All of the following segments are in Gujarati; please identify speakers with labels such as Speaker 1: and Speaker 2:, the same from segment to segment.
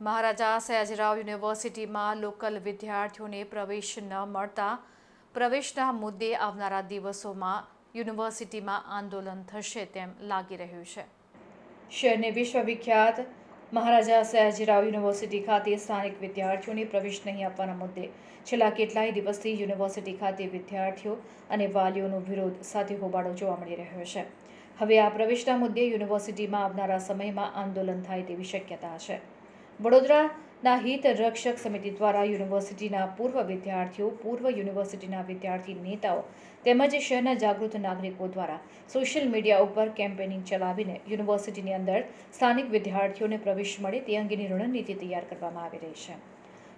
Speaker 1: મહારાજા સયાજીરાવ યુનિવર્સિટીમાં લોકલ વિદ્યાર્થીઓને પ્રવેશ ન મળતા પ્રવેશના મુદ્દે આવનારા દિવસોમાં યુનિવર્સિટીમાં આંદોલન થશે તેમ લાગી રહ્યું છે. શહેરની વિશ્વવિખ્યાત મહારાજા સયાજીરાવ યુનિવર્સિટી ખાતે સ્થાનિક વિદ્યાર્થીઓને પ્રવેશ નહીં આપવાના મુદ્દે છેલ્લા કેટલાય દિવસથી યુનિવર્સિટી ખાતે વિદ્યાર્થીઓ અને વાલીઓનો વિરોધ સાથે હોબાળો જોવા મળી રહ્યો છે. હવે આ પ્રવેશના મુદ્દે યુનિવર્સિટીમાં આવનારા સમયમાં આંદોલન થાય તેવી શક્યતા છે. વડોદરાના હિત રક્ષક સમિતિ દ્વારા યુનિવર્સિટીના પૂર્વ વિદ્યાર્થીઓ, પૂર્વ યુનિવર્સિટીના વિદ્યાર્થી નેતાઓ તેમજ શહેરના જાગૃત નાગરિકો દ્વારા સોશિયલ મીડિયા ઉપર કેમ્પેનિંગ ચલાવીને યુનિવર્સિટીની અંદર સ્થાનિક વિદ્યાર્થીઓને પ્રવેશ મળે તે અંગેની રણનીતિ તૈયાર કરવામાં આવી રહી છે.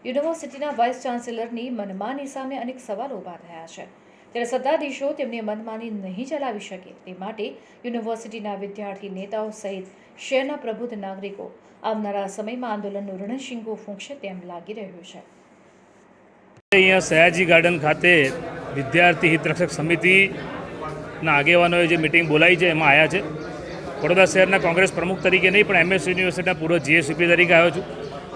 Speaker 1: યુનિવર્સિટીના વાઇસ ચાન્સેલરની મનમાની સામે અનેક સવાલો ઊભા થયા છે. ત્યારે સત્તાધીશો તેમની મનમાની નહીં ચલાવી શકે. તે માટે યુનિવર્સિટીના વિદ્યાર્થી નેતાઓ સહિત શહેરના પ્રબુદ્ધ નાગરિકો આવનારા સમયમાં આંદોલનનું રણશીંગો ફૂંકશે તેમ લાગી રહ્યું છે.
Speaker 2: અહીંયા સયાજી ગાર્ડન ખાતે વિદ્યાર્થી હિતરક્ષક સમિતિના આગેવાનોએ જે મિટિંગ બોલાવી છે, એમાં આવ્યા છે. વડોદરા શહેરના કોંગ્રેસ પ્રમુખ તરીકે નહીં, પણ એમએસ યુનિવર્સિટીના પૂર્વ જીએસયુપી તરીકે આવ્યો છું.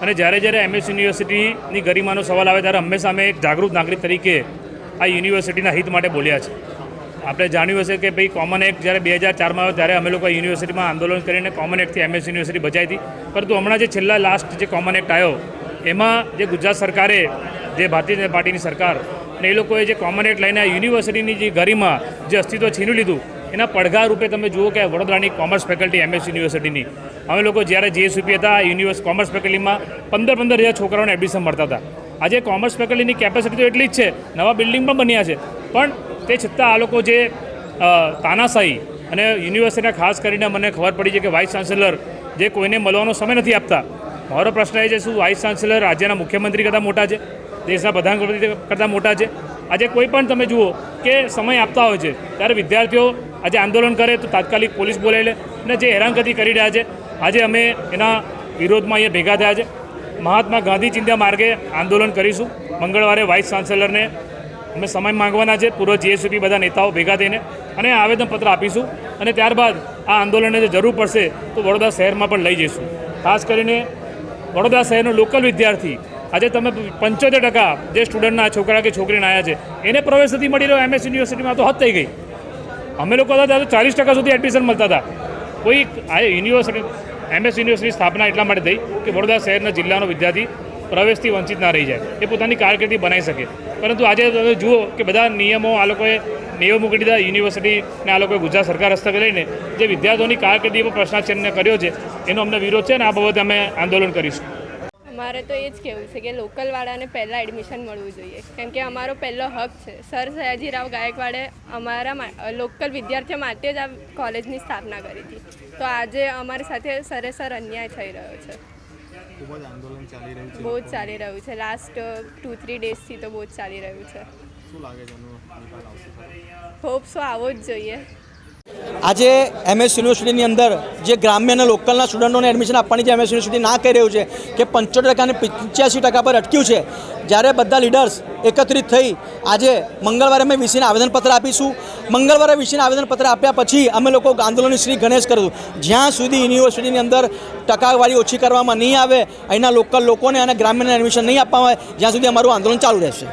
Speaker 2: અને જ્યારે જ્યારે એમએસ યુનિવર્સિટીની ગરિમાનો સવાલ આવે ત્યારે હંમેશા અમે એક જાગૃત નાગરિક તરીકે આ યુનિવર્સિટીના હિત માટે બોલ્યા છે. આપણે જાણ્યું હશે કે ભાઈ કોમન એક્ટ જ્યારે બે હજાર ચારમાં આવ્યો ત્યારે અમે લોકો યુનિવર્સિટીમાં આંદોલન કરીને કોમન એક્ટથી એમએસ યુનિવર્સિટી બચાવી હતી. પરંતુ હમણાં જે છેલ્લા લાસ્ટ જે કોમન એક્ટ આવ્યો, એમાં જે ગુજરાત સરકારે, જે ભારતીય જનતા પાર્ટીની સરકાર અને એ લોકોએ જે કોમન એક્ટ લઈને આ યુનિવર્સિટીની જે ગરિમા, જે અસ્તિત્વ છીનવી લીધું, એના પડઘા રૂપે તમે જુઓ કે વડોદરાની કોમર્સ ફેકલ્ટી એમએસ યુનિવર્સિટીની અમે લોકો જ્યારે જીએસયુપી હતા યુનિવર્સ કોમર્સ ફેકલ્ટીમાં પંદર પંદર હજાર છોકરાઓને એડમિશન મળતા હતા. આજે કોમર્સ ફેકલ્ટીની કેપેસિટી તો એટલી જ છે, નવા બિલ્ડિંગ પણ બન્યા છે. પણ તે છતાં આ લોકો જે તાનાશાહી અને યુનિવર્સિટીના ખાસ કરીને મને ખબર પડી છે કે વાઇસ ચાન્સેલર જે કોઈને મળવાનો સમય નથી આપતા. મારો પ્રશ્ન એ છે, શું વાઇસ ચાન્સેલર રાજ્યના મુખ્યમંત્રી કરતાં મોટા છે? દેશના પ્રધાનમંત્રી કરતાં મોટા છે? આજે કોઈ પણ તમે જુઓ કે સમય આપતા હોય છે, ત્યારે વિદ્યાર્થીઓ આજે આંદોલન કરે તો તાત્કાલિક પોલીસ બોલાવી લે અને જે હેરાનગતિ કરી રહ્યા છે, આજે અમે એના વિરોધમાં અહીંયા ભેગા થયા છે. મહાત્મા ગાંધી ચિંતા માર્ગે આંદોલન કરીશું. મંગળવારે વાઇસ ચાન્સેલરને અમે સમય માંગવાના છે. પૂર્વ જીએસયુપી બધા નેતાઓ ભેગા થઈને અને આવેદનપત્ર આપીશું અને ત્યારબાદ આ આંદોલનને જે જરૂર પડશે તો વડોદરા શહેરમાં પણ લઈ જઈશું. ખાસ કરીને વડોદરા શહેરનો લોકલ વિદ્યાર્થી, આજે તમે પંચોતેર ટકા જે સ્ટુડન્ટના છોકરા કે છોકરીને આવ્યા છે, એને પ્રવેશ નથી મળી રહ્યો એમએસ યુનિવર્સિટીમાં તો હદ થઈ ગઈ. અમે લોકો હતા ત્યારે તો ચાલીસ ટકા સુધી એડમિશન મળતા હતા. કોઈ આ યુનિવર્સિટી એમએસ યુનિવર્સિટી સ્થાપના એટલા માટે થઈ કે વડોદરા શહેરના જિલ્લાનો વિદ્યાર્થી પ્રવેશથી વંચિત ના રહી જાય. એ પોતાની કારકિર્દી બનાવી શકે. પરંતુ આજે તમે જુઓ કે બધા નિયમો આ લોકોએ નિયમો મૂકી દીધા યુનિવર્સિટીને આ લોકોએ ગુજરાત સરકાર હસ્તક લઈને જે વિદ્યાર્થીઓની કારકિર્દી પર પ્રશ્નાચિહ્ન કર્યો છે, એનો અમને વિરોધ છે અને આ બાબતે અમે આંદોલન કરીશું.
Speaker 3: અમારે તો એ જ કહેવું છે કે લોકલવાળાને પહેલાં એડમિશન મળવું જોઈએ. કેમ કે અમારો પહેલો હક છે. સર સયાજીરાવ ગાયકવાડે અમારા લોકલ વિદ્યાર્થીઓ માટે જ આ કોલેજની સ્થાપના કરી હતી. તો આજે અમારી સાથે સરેસર અન્યાય થઈ રહ્યો છે.
Speaker 4: ખૂબ જ આંદોલન ચાલી રહ્યું છે.
Speaker 3: બહુ જ ચાલી રહ્યું છે. લાસ્ટ ટુ થ્રી ડેઝથી તો બહુ જ ચાલી રહ્યું છે.
Speaker 4: શું લાગે છે
Speaker 3: હોપ સો આવો જ જોઈએ.
Speaker 5: આજે એમએસ યુનિવર્સિટીની અંદર જે ગ્રામ્ય અને લોકલના સ્ટુડન્ટોને એડમિશન આપવાની જે એમએસ યુનિવર્સિટી ના કહી રહ્યું છે કે પંચોતેર ટકા અને પંચ્યાસી ટકા પર અટક્યું છે, જ્યારે બધા લીડર્સ એકત્રિત થઈ આજે મંગળવારે અમે વીસીને આવેદનપત્ર આપીશું. મંગળવારે વીસીને આવેદનપત્ર આપ્યા પછી અમે લોકો આંદોલનની શ્રી ગણેશ કરીશું જ્યાં સુધી યુનિવર્સિટીની અંદર ટકાવારી ઓછી કરવામાં નહીં આવે, અહીંના લોકલ લોકોને અને ગ્રામ્યને એડમિશન નહીં આપવામાં આવે, જ્યાં સુધી અમારું આંદોલન ચાલુ રહેશે.